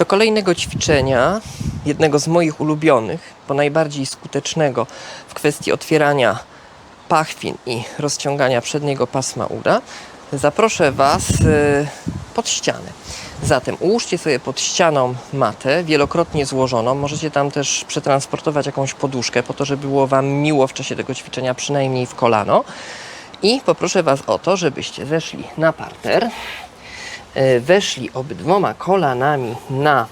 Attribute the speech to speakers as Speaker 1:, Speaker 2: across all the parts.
Speaker 1: Do kolejnego ćwiczenia, jednego z moich ulubionych, bo najbardziej skutecznego w kwestii otwierania pachwin i rozciągania przedniego pasma uda, zaproszę Was y, pod ścianę. Zatem ułóżcie sobie pod ścianą matę, wielokrotnie złożoną. Możecie tam też przetransportować jakąś poduszkę, po to, żeby było Wam miło w czasie tego ćwiczenia, przynajmniej w kolano. I poproszę Was o to, żebyście zeszli na parter, weszli obydwoma kolanami na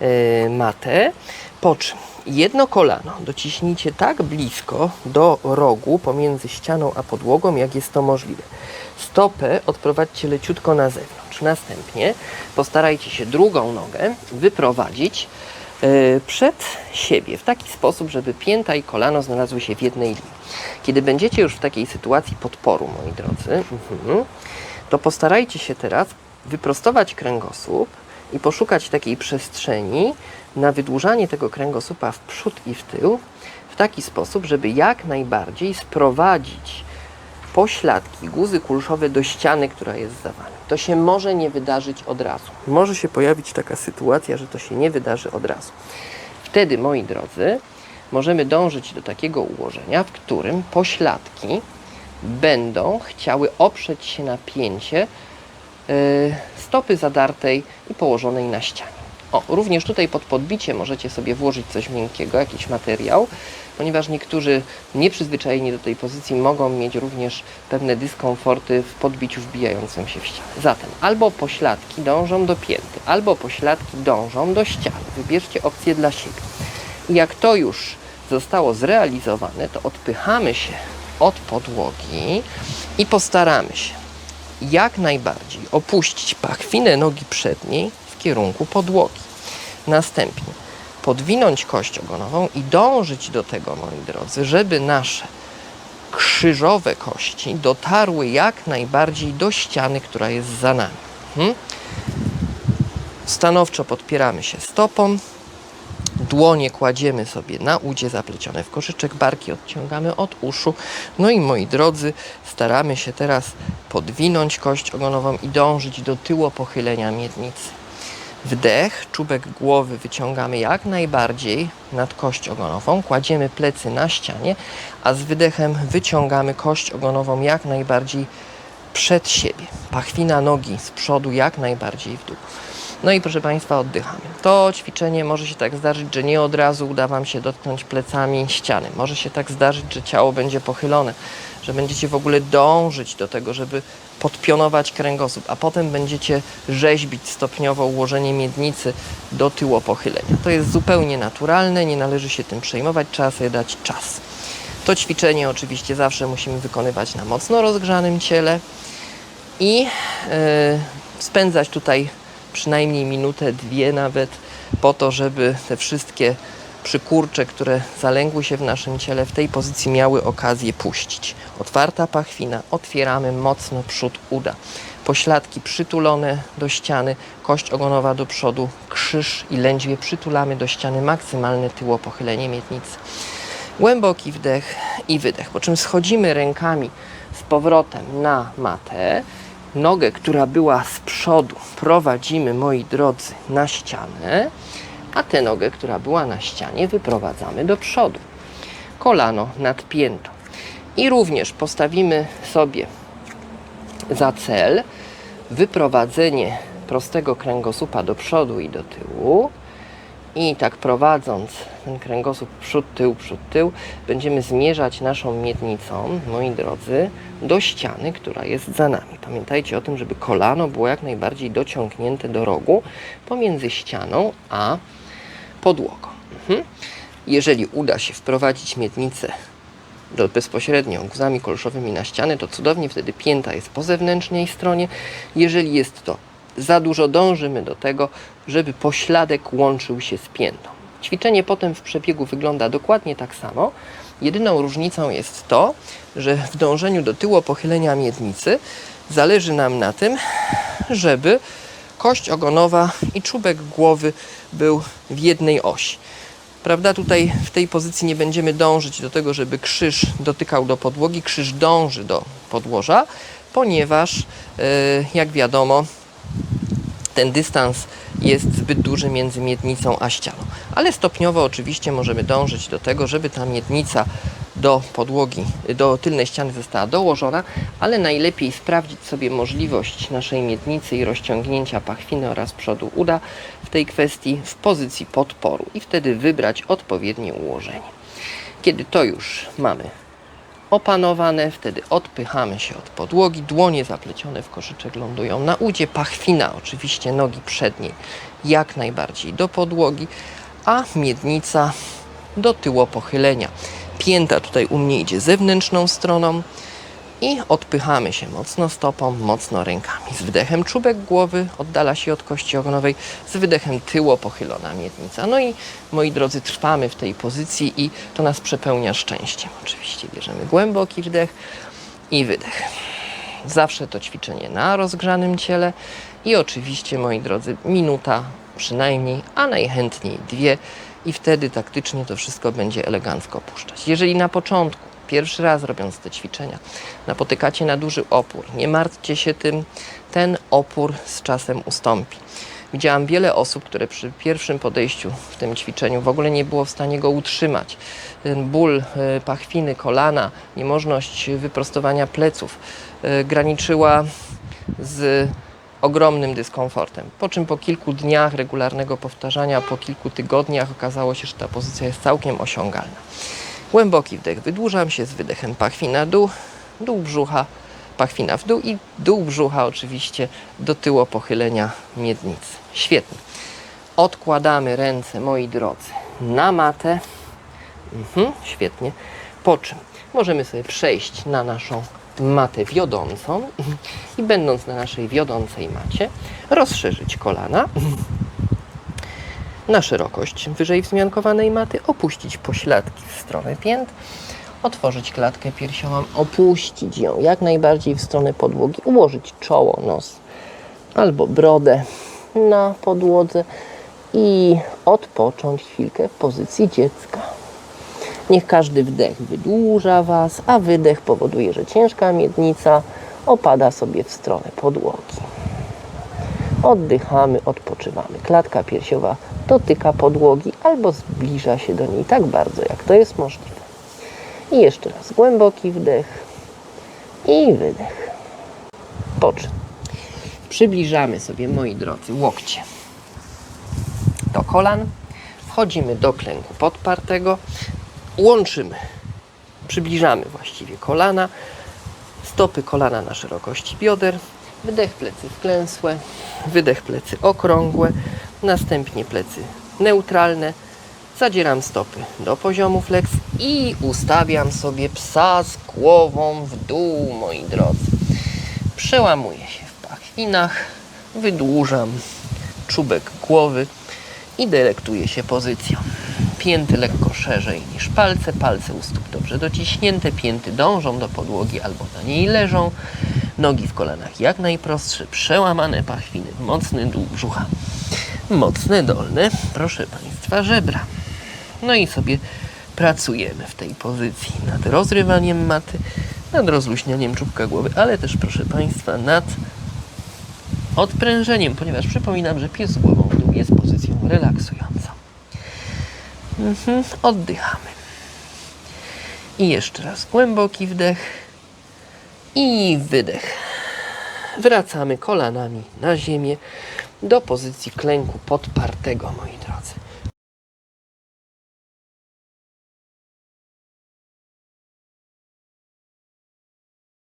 Speaker 1: e, matę, po czym jedno kolano dociśnijcie tak blisko do rogu pomiędzy ścianą a podłogą, jak jest to możliwe. Stopę odprowadźcie leciutko na zewnątrz. Następnie postarajcie się drugą nogę wyprowadzić e, przed siebie w taki sposób, żeby pięta i kolano znalazły się w jednej linii. Kiedy będziecie już w takiej sytuacji podporu, moi drodzy, mhm, to postarajcie się teraz wyprostować kręgosłup i poszukać takiej przestrzeni na wydłużanie tego kręgosłupa w przód i w tył w taki sposób, żeby jak najbardziej sprowadzić pośladki, guzy kulszowe do ściany, która jest za wami. To się może nie wydarzyć od razu. Może się pojawić taka sytuacja, że to się nie wydarzy od razu. Wtedy, moi drodzy, możemy dążyć do takiego ułożenia, w którym pośladki będą chciały oprzeć się na pięcie stopy zadartej i położonej na ścianie. O, również tutaj pod podbicie możecie sobie włożyć coś miękkiego, jakiś materiał, ponieważ niektórzy nieprzyzwyczajeni do tej pozycji mogą mieć również pewne dyskomforty w podbiciu wbijającym się w ścianę. Zatem albo pośladki dążą do pięty, albo pośladki dążą do ściany. Wybierzcie opcję dla siebie. I jak to już zostało zrealizowane, to odpychamy się od podłogi i postaramy się jak najbardziej opuścić pachwinę nogi przedniej w kierunku podłogi. Następnie podwinąć kość ogonową i dążyć do tego, moi drodzy, żeby nasze krzyżowe kości dotarły jak najbardziej do ściany, która jest za nami. Mhm. Stanowczo podpieramy się stopą, dłonie kładziemy sobie na udzie zaplecione w koszyczek, barki odciągamy od uszu. No i moi drodzy, staramy się teraz podwinąć kość ogonową i dążyć do tyłu pochylenia miednicy. Wdech, czubek głowy wyciągamy jak najbardziej nad kość ogonową, kładziemy plecy na ścianie, a z wydechem wyciągamy kość ogonową jak najbardziej przed siebie. Pachwina nogi z przodu jak najbardziej w dół. No i proszę Państwa, oddychamy. To ćwiczenie może się tak zdarzyć, że nie od razu uda Wam się dotknąć plecami ściany. Może się tak zdarzyć, że ciało będzie pochylone, że będziecie w ogóle dążyć do tego, żeby podpionować kręgosłup, a potem będziecie rzeźbić stopniowo ułożenie miednicy do tyłu pochylenia. To jest zupełnie naturalne, nie należy się tym przejmować, trzeba sobie dać czas. To ćwiczenie oczywiście zawsze musimy wykonywać na mocno rozgrzanym ciele i yy, spędzać tutaj przynajmniej minutę, dwie nawet, po to, żeby te wszystkie przykurcze, które zalęgły się w naszym ciele, w tej pozycji miały okazję puścić. Otwarta pachwina, otwieramy mocno przód uda. Pośladki przytulone do ściany, kość ogonowa do przodu, krzyż i lędźwie przytulamy do ściany, maksymalne tyło pochylenie miednicy. Głęboki wdech i wydech, po czym schodzimy rękami z powrotem na matę. Nogę, która była z przodu, prowadzimy, moi drodzy, na ścianę, a tę nogę, która była na ścianie, wyprowadzamy do przodu. Kolano nad piętą. I również postawimy sobie za cel wyprowadzenie prostego kręgosłupa do przodu i do tyłu. I tak prowadząc ten kręgosłup przód, tył, przód, tył, będziemy zmierzać naszą miednicą, moi drodzy, do ściany, która jest za nami. Pamiętajcie o tym, żeby kolano było jak najbardziej dociągnięte do rogu pomiędzy ścianą a podłogą. Mhm. Jeżeli uda się wprowadzić miednicę do, bezpośrednio guzami kolszowymi na ścianę, to cudownie wtedy pięta jest po zewnętrznej stronie. Jeżeli jest to za dużo, dążymy do tego, żeby pośladek łączył się z piętą. Ćwiczenie potem w przebiegu wygląda dokładnie tak samo. Jedyną różnicą jest to, że w dążeniu do tyłu pochylenia miednicy zależy nam na tym, żeby kość ogonowa i czubek głowy był w jednej osi. Prawda, tutaj w tej pozycji nie będziemy dążyć do tego, żeby krzyż dotykał do podłogi. Krzyż dąży do podłoża, ponieważ, yy, jak wiadomo, ten dystans jest zbyt duży między miednicą a ścianą. Ale stopniowo oczywiście możemy dążyć do tego, żeby ta miednica do podłogi, do tylnej ściany została dołożona, ale najlepiej sprawdzić sobie możliwość naszej miednicy i rozciągnięcia pachwiny oraz przodu uda w tej kwestii w pozycji podporu i wtedy wybrać odpowiednie ułożenie. Kiedy to już mamy opanowane, wtedy odpychamy się od podłogi, dłonie zaplecione w koszyczek lądują na udzie, pachwina oczywiście nogi przedniej jak najbardziej do podłogi, a miednica do tyłu pochylenia. Pięta tutaj u mnie idzie zewnętrzną stroną i odpychamy się mocno stopą, mocno rękami. Z wydechem czubek głowy oddala się od kości ogonowej, z wydechem tyło pochylona miednica. No i moi drodzy, trwamy w tej pozycji i to nas przepełnia szczęściem. Oczywiście bierzemy głęboki wdech i wydech. Zawsze to ćwiczenie na rozgrzanym ciele i oczywiście, moi drodzy, minuta przynajmniej, a najchętniej dwie i wtedy taktycznie to wszystko będzie elegancko puszczać. Jeżeli na początku, pierwszy raz robiąc te ćwiczenia, napotykacie na duży opór, nie martwcie się tym, ten opór z czasem ustąpi. Widziałam wiele osób, które przy pierwszym podejściu w tym ćwiczeniu w ogóle nie było w stanie go utrzymać. Ból e, pachwiny, kolana, niemożność wyprostowania pleców e, graniczyła z ogromnym dyskomfortem. Po czym po kilku dniach regularnego powtarzania, po kilku tygodniach okazało się, że ta pozycja jest całkiem osiągalna. Głęboki wdech, wydłużam się z wydechem pachwina dół, dół brzucha, pachwina w dół i dół brzucha oczywiście do tyłu pochylenia miednicy. Świetnie. Odkładamy ręce, moi drodzy, na matę. Mhm, świetnie. Po czym możemy sobie przejść na naszą matę wiodącą i będąc na naszej wiodącej macie, rozszerzyć kolana na szerokość wyżej wzmiankowanej maty, opuścić pośladki w stronę pięt, otworzyć klatkę piersiową, opuścić ją jak najbardziej w stronę podłogi, ułożyć czoło, nos albo brodę na podłodze i odpocząć chwilkę w pozycji dziecka. Niech każdy wdech wydłuża Was, a wydech powoduje, że ciężka miednica opada sobie w stronę podłogi. Oddychamy, odpoczywamy. Klatka piersiowa dotyka podłogi albo zbliża się do niej tak bardzo, jak to jest możliwe. I jeszcze raz głęboki wdech i wydech. Po czym przybliżamy sobie, moi drodzy, łokcie do kolan. Wchodzimy do klęku podpartego. Łączymy, przybliżamy właściwie kolana. Stopy kolana na szerokości bioder. Wydech plecy wklęsłe, wydech plecy okrągłe, następnie plecy neutralne. Zadzieram stopy do poziomu flex i ustawiam sobie psa z głową w dół, moi drodzy. Przełamuję się w pachwinach, wydłużam czubek głowy i delektuję się pozycją. Pięty lekko szerzej niż palce, palce u stóp dobrze dociśnięte, pięty dążą do podłogi albo na niej leżą, nogi w kolanach jak najprostsze, przełamane pachwiny, mocny dół brzucha, mocne dolne, proszę Państwa, żebra. No i sobie pracujemy w tej pozycji nad rozrywaniem maty, nad rozluźnianiem czubka głowy, ale też proszę Państwa nad odprężeniem, ponieważ przypominam, że pies z głową w dół jest pozycją relaksującą. Mhm, oddychamy. I jeszcze raz głęboki wdech i wydech. Wracamy kolanami na ziemię do pozycji klęku podpartego, moi drodzy.